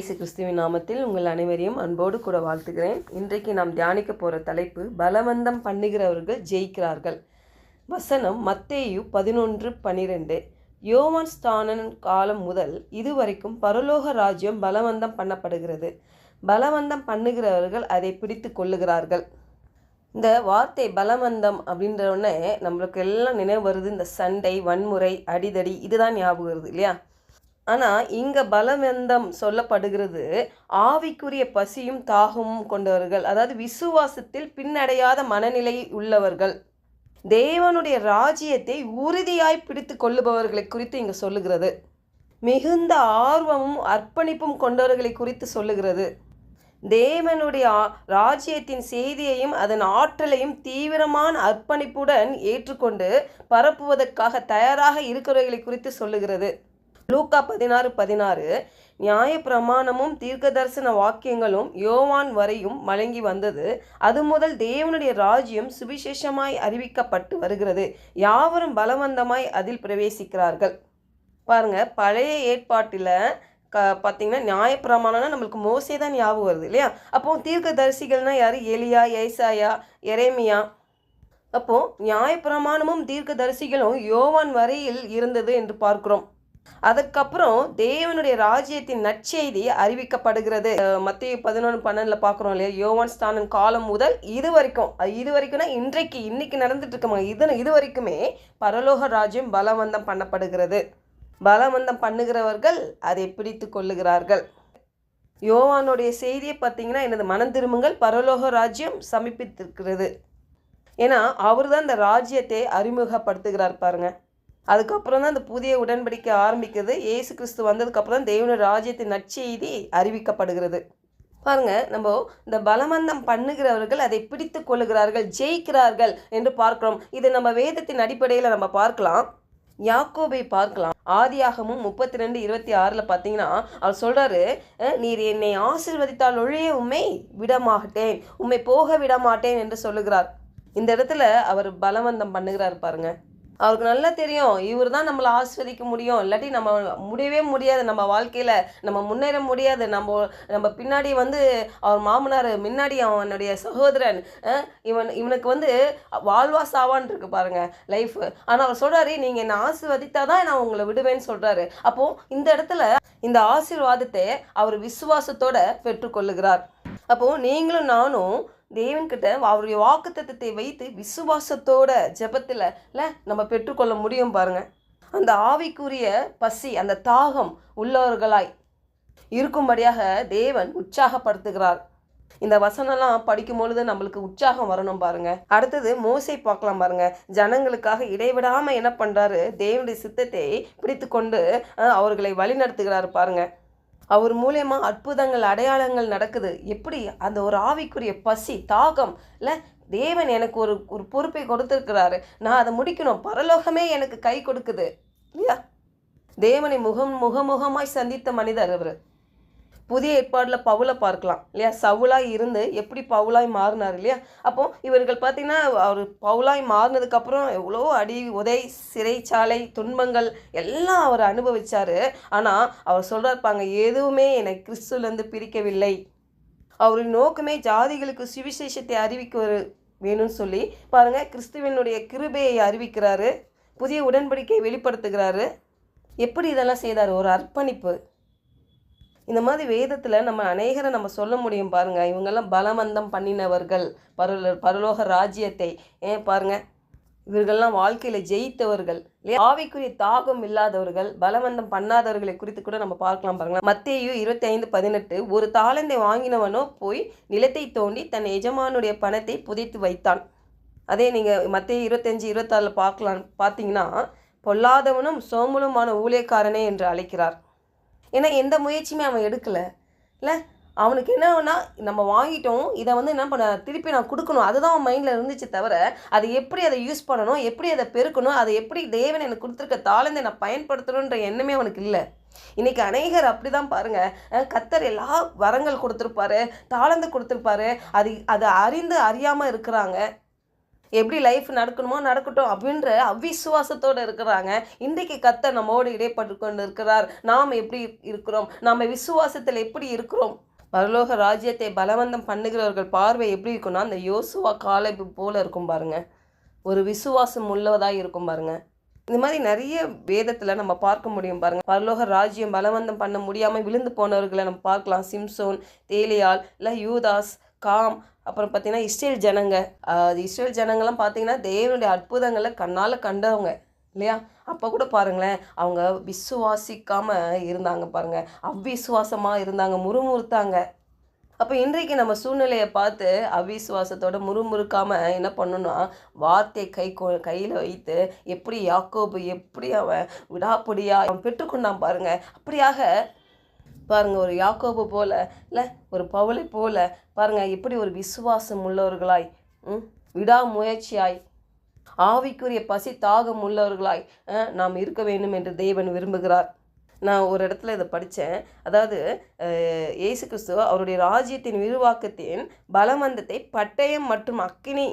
இயேசு கிறிஸ்துவின் நாமத்தில் உங்கள் அனைவரையும் அன்போடு கூட வாழ்த்துகிறேன். இன்றைக்கு நாம் தியானிக்க போகிற தலைப்பு பலவந்தம் பண்ணுகிறவர்கள் ஜெயிக்கிறார்கள். வசனம் மத்தேயு பதினொன்று பனிரெண்டு. யோவான் ஸ்தானன் காலம் முதல் இதுவரைக்கும் பரலோக ராஜ்யம் பலவந்தம் பண்ணப்படுகிறது. பலவந்தம் பண்ணுகிறவர்கள் அதை பிடித்து கொள்ளுகிறார்கள். இந்த வார்த்தை பலவந்தம் அப்படின்ற உடனே நம்மளுக்கு எல்லாம் நினைவு வருது. இந்த சண்டை வன்முறை அடிதடி இதுதான் ஞாபகம் வருது இல்லையா? ஆனால் இங்கே பலவந்தம் சொல்லப்படுகிறது ஆவிக்குரிய பசியும் தாகமும் கொண்டவர்கள் அதாவது விசுவாசத்தில் பின்னடையாத மனநிலை உள்ளவர்கள். தேவனுடைய ராஜ்யத்தை உறுதியாய் பிடித்து கொள்ளுபவர்களை குறித்து இங்கே சொல்லுகிறது. மிகுந்த ஆர்வமும் அர்ப்பணிப்பும் கொண்டவர்களை குறித்து சொல்லுகிறது. தேவனுடைய ராஜ்யத்தின் செய்தியையும் அதன் ஆற்றலையும் தீவிரமான அர்ப்பணிப்புடன் ஏற்றுக்கொண்டு பரப்புவதற்காக தயாராக இருக்கிறவர்களை குறித்து சொல்லுகிறது. லூக்கா பதினாறு பதினாறு. நியாய பிரமாணமும் தீர்க்கதரிசன வாக்கியங்களும் யோவான் வரையும் வழங்கி வந்தது. அது முதல் தேவனுடைய ராஜ்யம் சுவிசேஷமாய் அறிவிக்கப்பட்டு வருகிறது. யாவரும் பலவந்தமாய் அதில் பிரவேசிக்கிறார்கள். பாருங்க பழைய ஏற்பாட்டில் க பார்த்தீங்கன்னா நியாயப்பிரமாணம்னா நம்மளுக்கு மோசே தான் ஞாபகம் வருது இல்லையா? அப்போ தீர்க்கதரிசிகள்னா யார்? எலியா ஏசாயா எரேமியா. அப்போது நியாயப்பிரமாணமும் தீர்க்கதரிசிகளும் யோவான் வரையில் இருந்தது என்று பார்க்கிறோம். அதற்கப்புறம் தேவனுடைய ராஜ்யத்தின் நற்செய்தி அறிவிக்கப்படுகிறது. மத்திய பதினொன்று பன்னெண்டில் பார்க்குறோம் இல்லையா? யோவான் ஸ்தானன் காலம் முதல் இது வரைக்கும் இது வரைக்கும்னா இன்றைக்கு இன்னைக்கு நடந்துட்டு இருக்கமா? இது இது வரைக்குமே பரலோக ராஜ்யம் பலவந்தம் பண்ணப்படுகிறது. பலவந்தம் பண்ணுகிறவர்கள் அதை பிடித்து கொள்ளுகிறார்கள். யோவானுடைய செய்தியை பார்த்தீங்கன்னா எனது மனம் திரும்புங்கள் பரலோக ராஜ்யம் சமீபித்திருக்கிறது. ஏன்னா அவர் தான் இந்த ராஜ்யத்தை அறிமுகப்படுத்துகிறார் பாருங்கள் அதுக்கப்புறம் தான் இந்த புதிய உடன்படிக்கை ஆரம்பிக்கிறது ஏசு கிறிஸ்து வந்ததுக்கப்புறம் தான் தேவனுடைய ராஜ்யத்தின் நற்செய்தி அறிவிக்கப்படுகிறது. பாருங்க நம்ம இந்த பலவந்தம் பண்ணுகிறவர்கள் அதை பிடித்து கொள்ளுகிறார்கள் ஜெயிக்கிறார்கள் என்று பார்க்கிறோம். இது நம்ம வேதத்தின் அடிப்படையில் நம்ம பார்க்கலாம். யாக்கோபை பார்க்கலாம். ஆதியாகமும் முப்பத்தி ரெண்டு இருபத்தி ஆறில் பார்த்தீங்கன்னா அவர் சொல்கிறாரு நீர் என்னை ஆசிர்வதித்தால் ஒழிய உண்மை விடமாட்டேன் உண்மை போக விடமாட்டேன் என்று சொல்லுகிறார். இந்த இடத்துல அவர் பலவந்தம் பண்ணுகிறார் பாருங்கள் அவருக்கு நல்லா தெரியும். இவர் தான் நம்மளை ஆஸ்வதிக்க முடியும். இல்லாட்டி நம்ம முடியவே முடியாது. நம்ம வாழ்க்கையில் நம்ம முன்னேற முடியாது. நம்ம நம்ம பின்னாடி வந்து அவர் மாமனார் முன்னாடி அவனுடைய சகோதரன் இவன் இவனுக்கு வந்து வாழ்வா சாவான் இருக்கு பாருங்க லைஃப் ஆனால் அவர் சொல்றாரு நீங்கள் என்னை ஆசிர்வதித்தா தான் நான் உங்களை விடுவேன்னு சொல்றாரு. அப்போ இந்த இடத்துல இந்த ஆசீர்வாதத்தை அவர் விசுவாசத்தோட பெற்றுக்கொள்ளுகிறார். அப்போ நீங்களும் நானும் தேவன்கிட்ட அவருடைய வாக்குத்தத்தத்தை வைத்து விசுவாசத்தோட ஜெபத்தில் இல்லை நம்ம பெற்றுக்கொள்ள முடியும் பாருங்க. அந்த ஆவிக்குரிய பசி அந்த தாகம் உள்ளவர்களாய் இருக்கும்படியாக தேவன் உற்சாகப்படுத்துகிறார். இந்த வசனம்லாம் படிக்கும் பொழுது நம்மளுக்கு உற்சாகம் வரணும் பாருங்க. அடுத்தது மோசை பார்க்கலாம் பாருங்க. ஜனங்களுக்காக இடைவிடாம என்ன பண்றாரு? தேவனுடைய சித்தத்தை பிடித்து கொண்டு அவர்களை வழி நடத்துகிறாரு பாருங்க. அவர் மூலயமா அற்புதங்கள் அடையாளங்கள் நடக்குது. எப்படி? அந்த ஒரு ஆவிக்குரிய பசி தாகம் இல்லை தேவன் எனக்கு ஒரு ஒரு பொறுப்பை கொடுத்துருக்கிறாரு. நான் அதை முடிக்கணும். பரலோகமே எனக்கு கை கொடுக்குது. இல்லையா? தேவனை முகம் முகமுகமாய் சந்தித்த மனிதர் அவர் புதிய ஏற்பாடில் பவுலை பார்க்கலாம் இல்லையா? சவுலாய் இருந்து எப்படி பவுலாய் மாறினார் இல்லையா? அப்போ இவர்கள் பார்த்தீங்கன்னா அவர் பவுலாய் மாறினதுக்கப்புறம் எவ்வளோ அடி உதை சிறைச்சாலை துன்பங்கள் எல்லாம் அவர் அனுபவிச்சாரு. ஆனால் அவர் சொல்கிறாருப்பாங்க எதுவுமே என்னை கிறிஸ்துலேருந்து பிரிக்கவில்லை. அவரின் நோக்கமே ஜாதிகளுக்கு சுவிசேஷத்தை அறிவிக்க வேணும்னு சொல்லி பாருங்கள் கிறிஸ்துவனுடைய கிருபையை அறிவிக்கிறாரு புதிய உடன்படிக்கையை வெளிப்படுத்துகிறாரு. எப்படி இதெல்லாம் செய்தார்? ஒரு அர்ப்பணிப்பு. இந்த மாதிரி வேதத்தில் நம்ம அநேகரை நம்ம சொல்ல முடியும் பாருங்கள் இவங்கெல்லாம் பலவந்தம் பண்ணினவர்கள். பரல பரலோக ராஜ்யத்தை. ஏன் பாருங்கள் இவர்கள்லாம் வாழ்க்கையில் ஜெயித்தவர்கள். ஆவிக்குரிய தாகம் இல்லாதவர்கள் பலவந்தம் பண்ணாதவர்களை குறித்து கூட நம்ம பார்க்கலாம் பாருங்களேன். மத்தேயு இருபத்தி ஐந்து பதினெட்டு ஒரு தாளந்தை வாங்கினவனோ போய் நிலத்தை தோண்டி தன் எஜமானுடைய பணத்தை புதைத்து வைத்தான். அதே நீங்கள் மத்திய இருபத்தஞ்சி இருபத்தாறில் பார்க்கலாம் பார்த்தீங்கன்னா பொல்லாதவனும் சோமுலுமான ஊழியக்காரனே என்று அழைக்கிறார். ஏன்னா எந்த முயற்சியுமே அவன் எடுக்கலை. இல்லை? அவனுக்கு என்னன்னா நம்ம வாங்கிட்டோம் இதை வந்து என்ன பண்ண திருப்பி நான் கொடுக்கணும். அதுதான் அவன் மைண்டில் இருந்துச்சு தவிர அதை எப்படி அதை யூஸ் பண்ணணும் எப்படி அதை பெருக்கணும் அதை எப்படி தேவன் எனக்கு கொடுத்துருக்க தாளந்தை நான் பயன்படுத்தணுன்ற எண்ணமே அவனுக்கு இல்லை. இன்னைக்கு அநேகர் அப்படிதான் தான் பாருங்கள் கத்தர் எல்லா வரங்கள் கொடுத்துருப்பாரு தாளந்து கொடுத்துருப்பாரு. அது அதை அறிந்து அறியாமல் இருக்கிறாங்க. எப்படி லைஃப் நடக்கணுமோ நடக்கட்டும் அப்படின்ற அவிசுவாசத்தோடு இருக்கிறாங்க. இன்றைக்கு கத்த நம்மோடு இடைப்பட்டு கொண்டு இருக்கிறார் நாம் எப்படி இருக்கிறோம்? நாம் விசுவாசத்தில் எப்படி இருக்கிறோம்? பரலோக ராஜ்யத்தை பலவந்தம் பண்ணுகிறவர்கள் பார்வை எப்படி இருக்குன்னா அந்த யோசுவா காலை போல் இருக்கும் பாருங்க. ஒரு விசுவாசம் உள்ளதாக இருக்கும் பாருங்க. இந்த மாதிரி நிறைய வேதத்தில் நம்ம பார்க்க முடியும் பாருங்கள் பரலோக ராஜ்யம் பலவந்தம் பண்ண முடியாமல் விழுந்து போனவர்களை நம்ம பார்க்கலாம். சிம்சோன் தேலியால் இல்லை யூதாஸ் காம். அப்புறம் பார்த்தீங்கன்னா இஸ்ரேல் ஜனங்க. அது இஸ்ரேல் ஜனங்கள்லாம் பார்த்தீங்கன்னா தேவனுடைய அற்புதங்களை கண்ணால் கண்டவங்க இல்லையா? அப்போ கூட பாருங்களேன் அவங்க விசுவாசிக்காமல் இருந்தாங்க பாருங்கள் அவ்விசுவாசமாக இருந்தாங்க முறுமுறுத்தாங்க. அப்போ இன்றைக்கு நம்ம சூழ்நிலையை பார்த்து அவிசுவாசத்தோட முறுமுறுக்காமல் என்ன பண்ணணும்னா வார்த்தை கை கையில் வைத்து எப்படி யாக்கோபு எப்படி அவன் விடாப்பிடியாக அவன் பெற்றுக்கொண்டான் பாருங்கள் அப்படியாக பாருங்கள் ஒரு யாக்கோபு போல இல்லை ஒரு பவுலை போல பாருங்கள் எப்படி ஒரு விசுவாசம் உள்ளவர்களாய் ம், விடாமுயற்சியாய் ஆவிக்குரிய பசி தாகம் உள்ளவர்களாய் நாம் இருக்க வேண்டும் என்று தேவன் விரும்புகிறார். நான் ஒரு இடத்துல இதை படித்தேன் அதாவது இயேசு கிறிஸ்து அவருடைய ராஜ்யத்தின் விரிவாக்கத்தின் பலவந்தத்தை பட்டயம் மற்றும் அக்கினி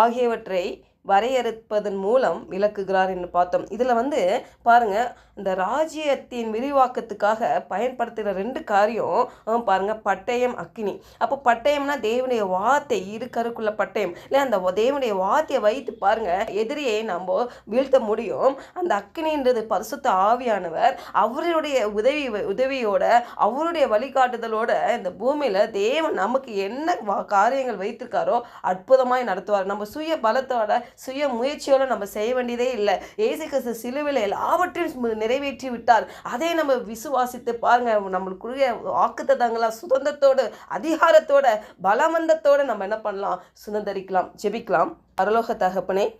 ஆகியவற்றை வரையறுப்பதன் மூலம் விளக்குகிறார் என்று பார்த்தோம். இதில் வந்து பாருங்கள் இந்த ராஜ்யத்தின் விரிவாக்கத்துக்காக பயன்படுத்துகிற ரெண்டு காரியம் பாருங்கள் பட்டயம் அக்கினி அப்போ பட்டயம்னா தேவனுடைய வார்த்தை இரு கருக்குள்ள பட்டயம். இல்லை அந்த தேவனுடைய வார்த்தையை வைத்து பாருங்கள் எதிரியை நம்ம வீழ்த்த முடியும். அந்த அக்கினின்றது பரிசுத்த ஆவியானவர் அவருடைய உதவி உதவியோட அவருடைய வழிகாட்டுதலோட இந்த பூமியில் தேவன் நமக்கு என்ன வா- காரியங்கள் வைத்திருக்காரோ அற்புதமாய் நடத்துவார். நம்ம சுய பலத்தோட சுய முயற்சியோட நம்ம செய்ய வேண்டியதே இல்லை. ஏசு கிறிஸ்து சிலுவையில் எல்லாவற்றையும் நிறைவேற்றி விட்டார். அதை நம்ம விசுவாசித்து பாருங்க. நம்மளுக்குரிய வாக்குத்தத்தங்களா சுதந்திரத்தோடு அதிகாரத்தோட பலவந்தத்தோட நம்ம என்ன பண்ணலாம்? சுதந்திரிக்கலாம் ஜெபிக்கலாம். பரலோக தகப்பனே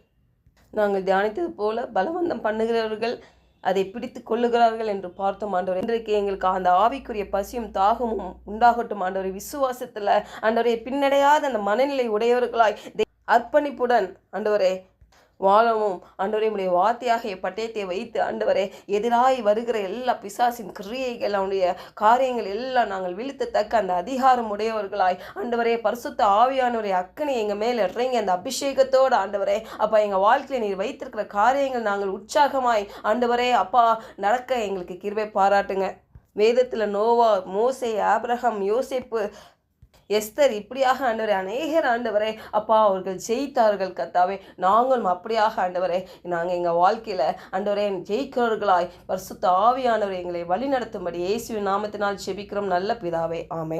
நாங்கள் தியானித்தது போல பலவந்தம் பண்ணுகிறவர்கள் அதை பிடித்து கொள்ளுகிறார்கள் என்று பார்த்தோம் ஆண்டவர். இன்றைக்கு எங்களுக்கு அந்த ஆவிக்குரிய பசியும் தாகமும் உண்டாகட்டும் ஆண்டவரை. விசுவாசத்தில் ஆண்டவரை பின்னடையாத அந்த மனநிலை உடையவர்களாய் தே- அர்ப்பணிப்புடன் ஆண்டவரே வாழவும். ஆண்டவரே உடைய வார்த்தையாக பட்டயத்தை வைத்து ஆண்டவரே எதிராய் வருகிற எல்லா பிசாசின் கிரியைகள் அவனுடைய காரியங்கள் எல்லாம் நாங்கள் விழுத்தத்தக்க அந்த அதிகாரம் உடையவர்களாய். ஆண்டவரே பரிசுத்த ஆவியானவரை அக்கனை எங்கள் மேலே இறங்கி அந்த அபிஷேகத்தோடு ஆண்டவரே அப்பா எங்கள் வாழ்க்கையில் நீர் வைத்திருக்கிற காரியங்கள் நாங்கள் உற்சாகமாய் ஆண்டவரே அப்பா நடக்க எங்களுக்கு கிருவை பாராட்டுங்க. வேதத்தில் நோவா மோசே ஆப்ரஹாம் யோசிப்பு எஸ்தர் இப்படியாக ஆண்டவரே அநேகர் ஆண்டவரே அப்பா அவர்கள் ஜெயித்தார்கள் கத்தாவே நாங்களும் அப்படியாக ஆண்டவரே நாங்கள் எங்கள் வாழ்க்கையில் ஆண்டவரே ஜெயிக்கிறவர்களாய் பரிசுத்த ஆவியானவர் எங்களை வழிநடத்தும்படி இயேசுவின் நாமத்தினால் ஜெபிக்கிறோம். நல்ல பிதாவே ஆமே